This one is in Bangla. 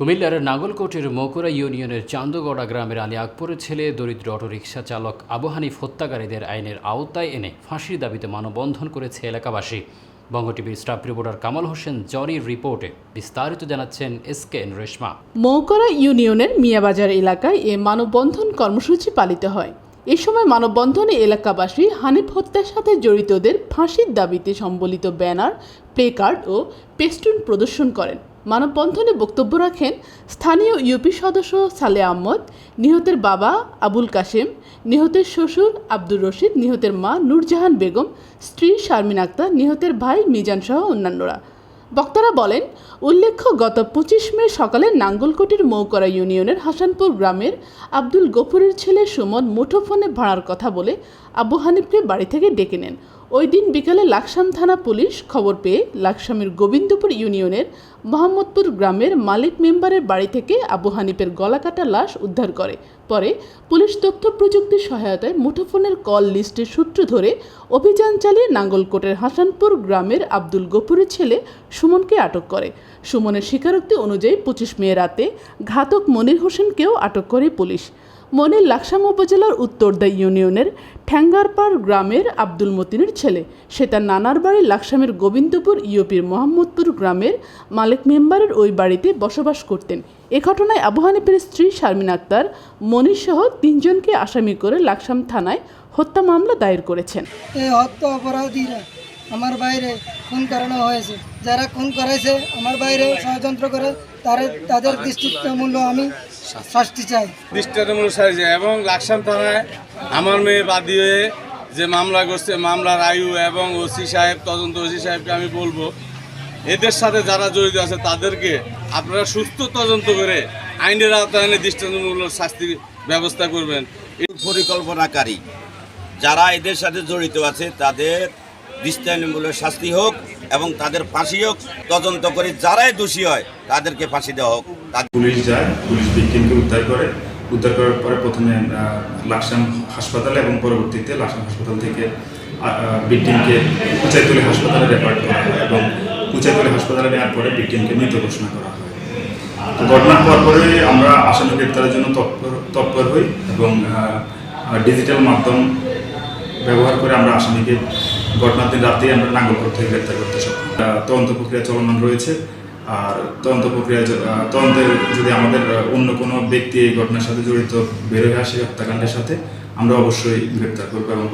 কুমিল্লার নাগলকোটের মকুরা ইউনিয়নের চান্দগড়া গ্রামের আলী আকবরের ছেলে দরিদ্র অটোরিকশা চালক আবু হানিফ হত্যাকারীদের আইনের আওতায় এনে ফাঁসির দাবিতে মানববন্ধন করেছে এলাকাবাসী। বঙ্গ টিভির স্টাফ রিপোর্টার কামাল হোসেন জনির রিপোর্টে বিস্তারিত জানাচ্ছেন S K N Reshma. Moukara ইউনিয়নের মিয়াবাজার এলাকায় এ মানববন্ধন কর্মসূচি পালিত হয়। এ সময় মানববন্ধনে এলাকাবাসী হানিফ হত্যার সাথে জড়িতদের ফাঁসির দাবিতে সম্বলিত ব্যানার প্লেকার্ড ও পেস্টুন প্রদর্শন করেন। মানববন্ধনে বক্তব্য রাখেন স্থানীয় ইউপি সদস্য সালে আহমদ, নিহতের বাবা আবুল কাশেম, নিহতের শ্বশুর আব্দুর রশিদ, নিহতের মা নূরজাহান বেগম, স্ত্রী শারমিন আক্তার, নিহতের ভাই মিজান সহ অন্যান্যরা। বক্তারা বলেন, উল্লেখ্য, গত পঁচিশ মে সকালে নাঙ্গলকোটির মৌকরা ইউনিয়নের হাসানপুর গ্রামের আব্দুল গফুরের ছেলে সুমন মুঠোফোনে ভাড়ার কথা বলে আবু হানিফকে বাড়ি থেকে ডেকে নেন। ওই দিন বিকালে লাকসাম থানা পুলিশ খবর পেয়ে লাকসামের গোবিন্দপুর ইউনিয়নের মোহাম্মদপুর গ্রামের মালিক মেম্বারের বাড়ি থেকে আবু হানিফের গলাকাটা লাশ উদ্ধার করে। পরে পুলিশ তথ্য প্রযুক্তির সহায়তায় মুঠোফোনের কল লিস্টের সূত্র ধরে অভিযান চালিয়ে নাঙ্গলকোটের হাসানপুর গ্রামের আব্দুল গফুরের ছেলে সুমনকে আটক করে। সুমনের স্বীকারোক্তি অনুযায়ী পঁচিশ মে রাতে ঘাতক মনির হোসেনকেও আটক করে পুলিশ। মনির লাকসাম উপজেলার উত্তরদা ইউনিয়নের ঠ্যাঙ্গারপাড় গ্রামের আব্দুল মতিনের ছেলে। সে তার নানার বাড়ি লাকসামের গোবিন্দপুর ইউপির মোহাম্মদপুর গ্রামের মালিক মেম্বারের ওই বাড়িতে বসবাস করতেন। এ ঘটনায় আবু হানিফের স্ত্রী শারমিন আক্তার, মনির সহ তিনজনকে আসামি করে লাকসাম থানায় হত্যা মামলা দায়ের করেছেন। এই হত্যা আমার বাইরে খুন করানো হয়েছে। যারা খুন করেছে, আমার বাইরে ষড়যন্ত্র করে তার তাদের দৃষ্টিমূল্য আমি শাস্তি চাই। দৃষ্টান্তমূলক সাজে এবং লাকসাম থানায় আমার মেয়ে বাদী হয়ে যে মামলা করছে মামলার আয়ু এবং ওসি সাহেব তদন্ত ওসি সাহেবকে আমি বলব এদের সাথে যারা জড়িত আছে তাদেরকে আপনারা সুস্থ তদন্ত করে আইনের আওতায় দৃষ্টান্তমূলক শাস্তির ব্যবস্থা করবেন। পরিকল্পনাকারী যারা এদের সাথে জড়িত আছে তাদের দৃষ্টান্তমূলক শাস্তি হোক এবং তাদের ফাঁসি হোক তদন্ত করে যারাই দোষী হয় তাদেরকে ফাঁসি দেওয়া হোক। পুলিশ যায়, পুলিশ ভিকটিমকে উদ্ধার করে। উদ্ধার করার পরে প্রথমে লাকসাম হাসপাতালে এবং পরবর্তীতে লাকসাম হাসপাতাল থেকে ভিকটিমকে কুচাইতলি হাসপাতালে রেফার করা হয় এবং কুচাইতলি হাসপাতালে নেওয়ার পরে ভিকটিমকে মৃত ঘোষণা করা হয়। তো ঘটনার পর পরে আমরা আসামি গ্রেপ্তারের জন্য তৎপর তৎপর হই এবং ডিজিটাল মাধ্যম ব্যবহার করে আমরা আসামিকে ঘটনার দিন রাতেই আমরা নাঙ্গলকোট থেকে গ্রেপ্তার করতে সক্ষম। তদন্ত প্রক্রিয়া চলমান রয়েছে। আর তদন্ত প্রক্রিয়া তদন্তের যদি আমাদের অন্য কোনো ব্যক্তি এই ঘটনার সাথে জড়িত, বেরোয় আসে হত্যাকাণ্ডের সাথে, আমরা অবশ্যই গ্রেপ্তার করব এবং